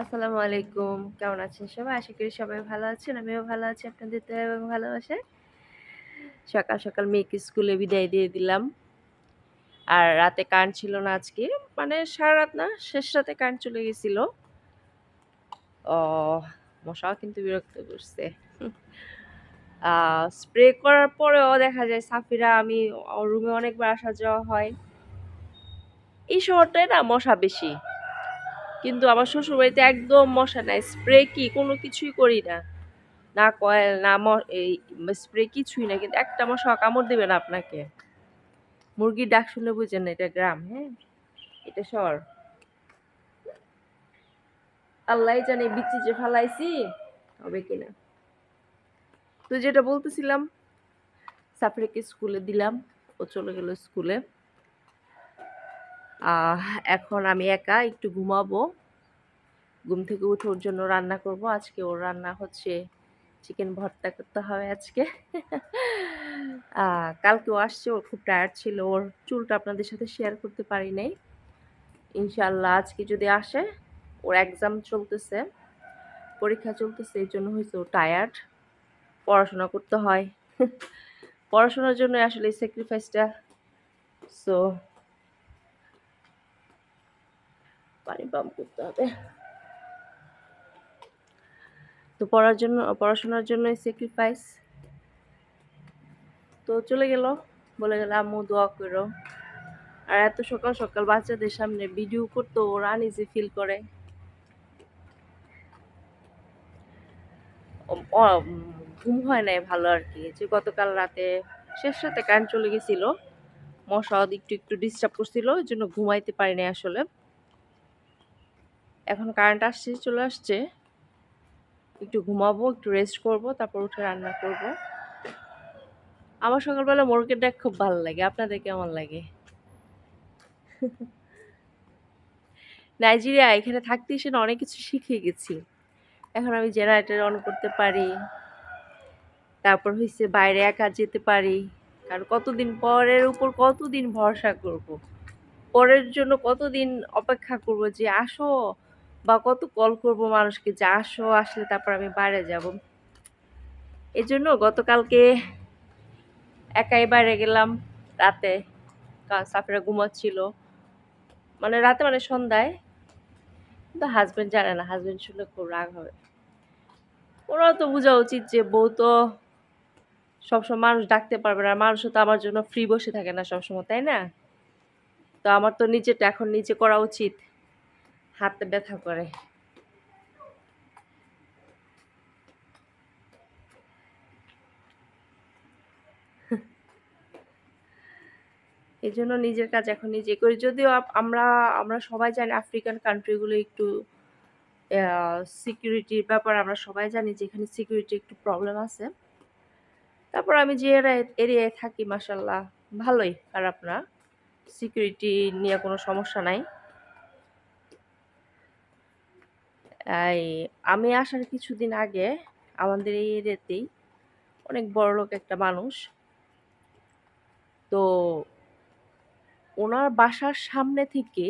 আসসালামু আলাইকুম। কেমন আছেন সবাই? আশা করি সবাই ভালো আছেন, আমিও ভালো আছি, আপনাদের তো এবং ভালোবাসে সকাল সকাল মেয়েকে স্কুলে বিদায় দিয়ে দিলাম। আর রাতে কান ছিল না আজকে মানে সারা রাত না, শেষ রাতে কান চলে গেছিল। ও, মশাও কিন্তু বিরক্ত করছে। স্প্রে করার পরেও দেখা যায় সাফিরা, আমি রুমে অনেকবার আসা যাওয়া হয়। এই শহরটায় না মশা বেশি। কিন্তু আমার শ্বশুরবাড়িতে একদম মশা নাই স্প্রে কি? কোনো কিছুই করি না। না কয়েল, না এই স্প্রে কিছুই না, কিন্তু একটা মশা কামড় দেবে না আপনাকে। মুরগির ডাক শুনলে বুঝেন না, এটা গ্রাম হ্যাঁ? এটা শহর। আল্লাহ জানে বিচি যে ফালাইছি, হবে কিনা। তো যেটা বলতেছিলাম, সাফরিকে স্কুলে দিলাম, ও চলে গেল স্কুলে। এখন আমি একা একটু ঘুমাবো। ঘুম থেকে উঠে ওর জন্য রান্না করব। আজকে ওর রান্না হচ্ছে চিকেন ভর্তা করতে হবে আজকে। কালকেও আসছে ওর খুব টায়ার্ড ছিল। ওর চুলটা আপনাদের সাথে শেয়ার করতে পারি নাই। ইনশাল্লাহ আজকে যদি আসে, ওর এক্সাম চলতেছে, পরীক্ষা চলতেছে, এই জন্য হয়েছে ও টায়ার্ড পড়াশোনা করতে হয়। পড়াশোনার জন্য আসলে এই স্যাক্রিফাইসটা সো পানি পাম্প করতে হবে। তো পড়ার জন্য, পড়াশোনার জন্য স্যাক্রিফাইস তো চলে গেল, বলে গেল, আম্মু দোয়া করো। আর এত সকাল সকাল বাচ্চাদের সামনে ভিডিও করতো ওরা নিজে ফিল করে। ঘুম হয় নাই ভালো আর কি। যে গতকাল রাতে শেষ রাতে কারেন্ট চলে গেছিল মশা একটু একটু ডিস্টার্ব করছিল, ওই জন্য ঘুমাইতে পারি নাই আসলে। এখন কারেন্ট আসছে, চলে আসছে। একটু ঘুমাবো, একটু রেস্ট করব, তারপর উঠে রান্না করব। আমার সকালবেলা মোরগের ডাক খুব ভালো লাগে। আপনাদের কেমন লাগে? নাইজেরিয়া, এখানে থাকতে এসে অনেক কিছু শিখে গেছি। এখন আমি জেনারেটার অন করতে পারি। তারপর হচ্ছে বাইরে একা যেতে পারি। কারণ কতদিন পরের উপর কতদিন ভরসা করব। পরের জন্য কতদিন অপেক্ষা করব যে, আসো বা কত কল করব মানুষকে, যে আসো, আসলে তারপর আমি বাইরে যাব। এই জন্য গতকালকে একাই বাইরে গেলাম রাতে। সাফিরা ঘুমাচ্ছিল। মানে রাতে মানে সন্ধ্যায়। কিন্তু হাজব্যান্ড জানে না হাজব্যান্ড শুনলে খুব রাগ হবে। ওরাও তো বোঝা উচিত যে বউ তো সবসময় মানুষ ডাকতে পারবে না। মানুষও তো আমার জন্য ফ্রি বসে থাকে না সবসময়, তাই না? তো আমার তো নিজেটা এখন নিজে করা উচিত। হাতে ব্যথা করে। এই জন্য নিজের কাজ এখন নিজে করি। যদিও আমরা আমরা সবাই জানি আফ্রিকান কান্ট্রিগুলো একটু সিকিউরিটির ব্যাপার, আমরা সবাই জানি যে এখানে সিকিউরিটি একটু প্রবলেম আছে। তারপর আমি যে এরিয়ায় থাকি মাসাল্লাহ ভালোই। খারাপ না সিকিউরিটি নিয়ে কোনো সমস্যা নাই এই আমি আসার কিছুদিন আগে আমাদের এই এরিয়াতেই অনেক বড় লোক একটা মানুষ। তো ওনার বাসার সামনে থেকে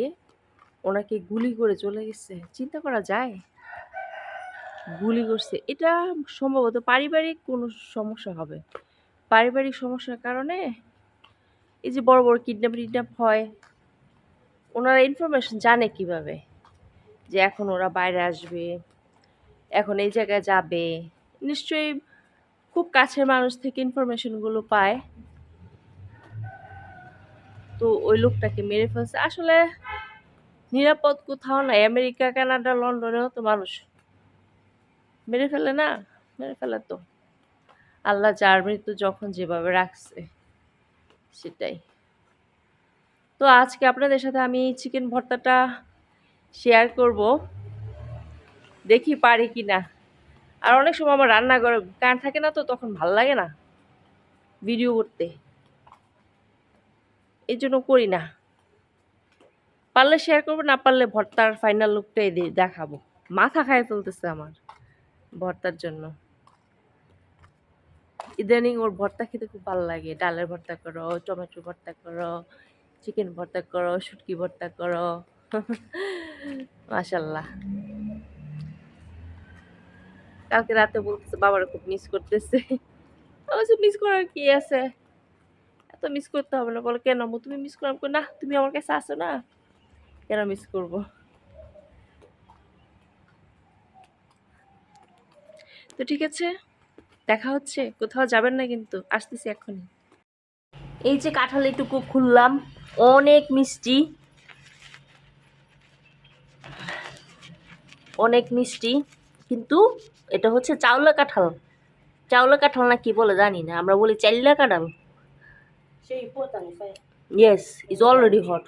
ওনাকে গুলি করে চলে গেছে। চিন্তা করা যায়? গুলি করছে। এটা সম্ভবত পারিবারিক কোনো সমস্যা হবে। পারিবারিক সমস্যার কারণে এই যে বড় বড় কিডন্যাপ টিডন্যাপ হয়, ওনারা ইনফরমেশন জানে কীভাবে? যে এখন ওরা বাইরে আসবে, এখন এই জায়গায় যাবে। নিশ্চয়ই খুব কাছের মানুষ থেকে ইনফরমেশনগুলো পায়। তো ওই লোকটাকে মেরে ফেলছে। আসলে নিরাপদ কোথাও নাই। আমেরিকা, কানাডা, লন্ডনেও তো মানুষ। মেরে ফেলে না? মেরে ফেলে তো। আল্লাহ যার মৃত্যু যখন যেভাবে রাখছে, সেটাই। তো আজকে আপনাদের সাথে আমি চিকেন ভর্তাটা শেয়ার করব। দেখি পারি কি না আর অনেক সময় আমার রান্না করে কান থাকে না তো, তখন ভালো লাগে না ভিডিও করতে। এই জন্য করি না। পারলে শেয়ার করব, না পারলে ভর্তার ফাইনাল লুকটাই দেখাবো। মাথা খায় ফেলতেছে আমার ভর্তার জন্য। ইদানিং ওর ভর্তা খেতে খুব ভালো লাগে। ডালের ভর্তা করো টমেটো ভর্তা করো চিকেন ভর্তা করো, শুটকি ভর্তা করো। মাসাল্লাহ কালকে রাতে বলতেছে বাবার খুব মিস করতেছে। অবশ্য মিস করার কি আছে? এত মিস করতে হবে না। বলে, কেন তুমি মিস করো আমি না, তুমি আমার কাছে আসো না? কেন মিস করব? তো ঠিক আছে, দেখা হচ্ছে। কোথাও যাবেন না কিন্তু, আসতেছি এখনই এই যে কাঁঠালের টুকু খুললাম। অনেক মিষ্টি। অনেক মিষ্টি কিন্তু এটা হচ্ছে চাউলা কাঁঠাল। চাউলা কাঁঠাল না কি বলে জানি না আমরা বলি চাইল্লা কাঁঠাল. Yes is already hot.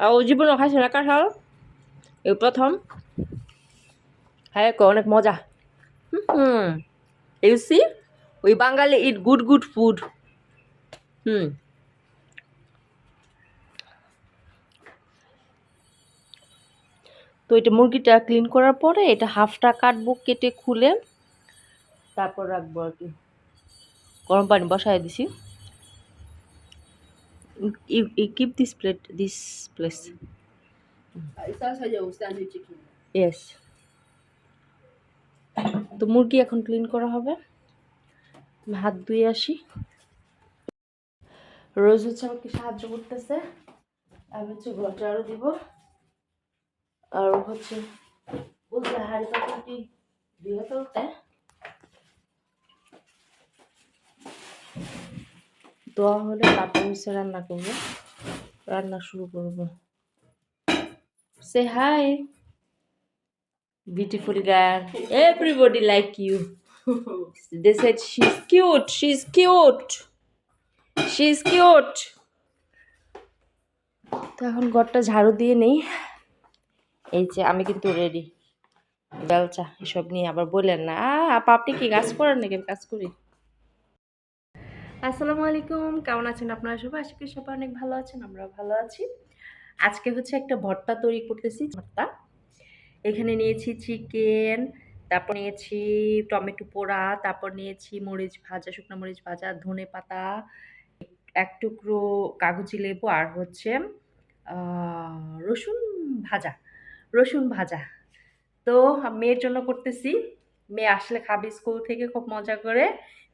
আর ও জীবনে খাইছে না কাঁঠাল? এই প্রথম। হ্যাঁ অনেক মজা। হুম। ইউ সি ওই Bangali eat good good food hmm. তো এটা মুরগিটা ক্লিন করার পরে এটা হাফটা কাটবো, কেটে খুলে তারপর রাখব আর কি। গরম পানি বসায় দিছি। Keep this plate this place. Yes তো মুরগি এখন ক্লিন করা হবে। হাত ধুয়ে আসি। রোজ হচ্ছে আমাকে সাহায্য করতেছে। আমি হচ্ছে ঘর ঝাড়ু দিব দোয়া হলে রান্না শুরু করব। Say hi beautiful girl everybody like you they said she is cute she is cute she is cute তো ঘরটা ঝাড়ু দিয়ে নেই। এই যে আমি কিন্তু রেডি বেলচা এসব নিয়ে আবার বললেন না। আপা, আপনি কি কাজ করেন নাকি? কাজ করি। আসসালামু আলাইকুম, কেমন আছেন আপনারা সবাই? আশা করি সবাই অনেক ভালো আছেন, আমরাও ভালো আছি। আজকে হচ্ছে একটা ভর্তা তৈরি করতেছি, ভর্তা। এখানে নিয়েছি চিকেন তারপর নিয়েছি টমেটো পোড়া, তারপর নিয়েছি মরিচ ভাজা, শুকনো মরিচ ভাজা, ধনে পাতা, এক টুকরো কাগজি লেবু, আর হচ্ছে রসুন ভাজা। রসুন ভাজা। তো মেয়ের জন্য করতেছি। মেয়ে আসলে খাবে স্কুল থেকে খুব মজা করে।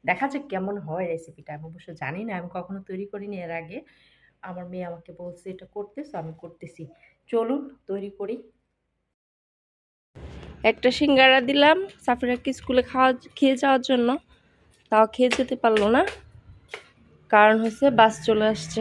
দেখা যাক কেমন হয় রেসিপিটা আমি অবশ্য জানি না, আমি কখনো তৈরি করিনি এর আগে। আমার মেয়ে আমাকে বলছে, এটা করতে so আমি করতেছি। চলুন, তৈরি করি। একটা সিঙ্গারা দিলাম সাফিরাকে স্কুলে খাওয়া, খেয়ে যাওয়ার জন্য। তাও খেয়ে যেতে পারল না। কারণ হচ্ছে বাস চলে আসছে।